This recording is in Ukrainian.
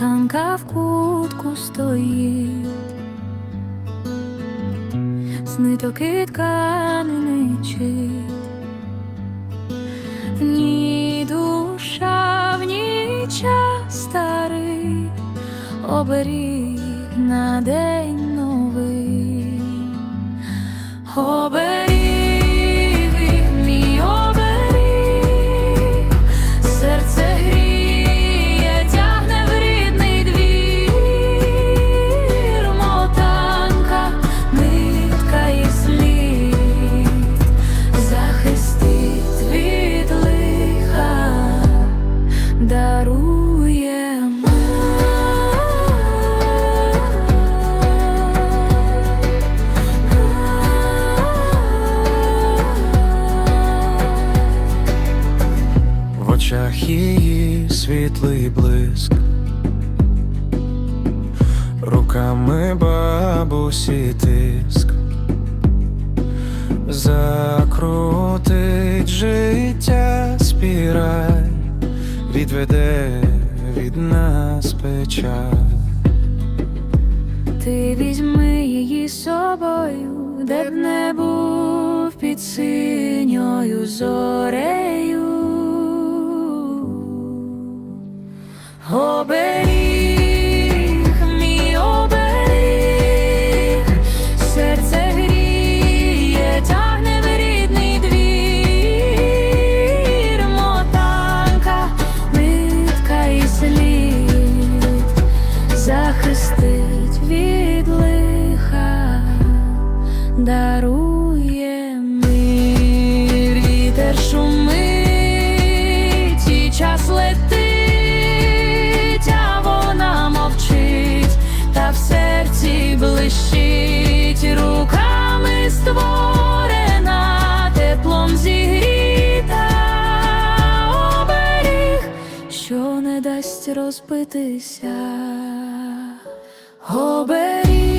Мотанка в кутку стоїть, з ниток і тканини чить. Ні душа, в ні час старий, оберіг на день новий. Оберіг, очах її світлий блиск, руками бабусі тиск, закрутить життя спіраль, відведе від нас печаль. Ти візьми її з собою, де б не був під синьою зорею. Дарує мир, вітер шумить, і час летить, а вона мовчить, та в серці блищить руками створена, теплом зігріта. Оберіг, що не дасть розбитися. Оберіг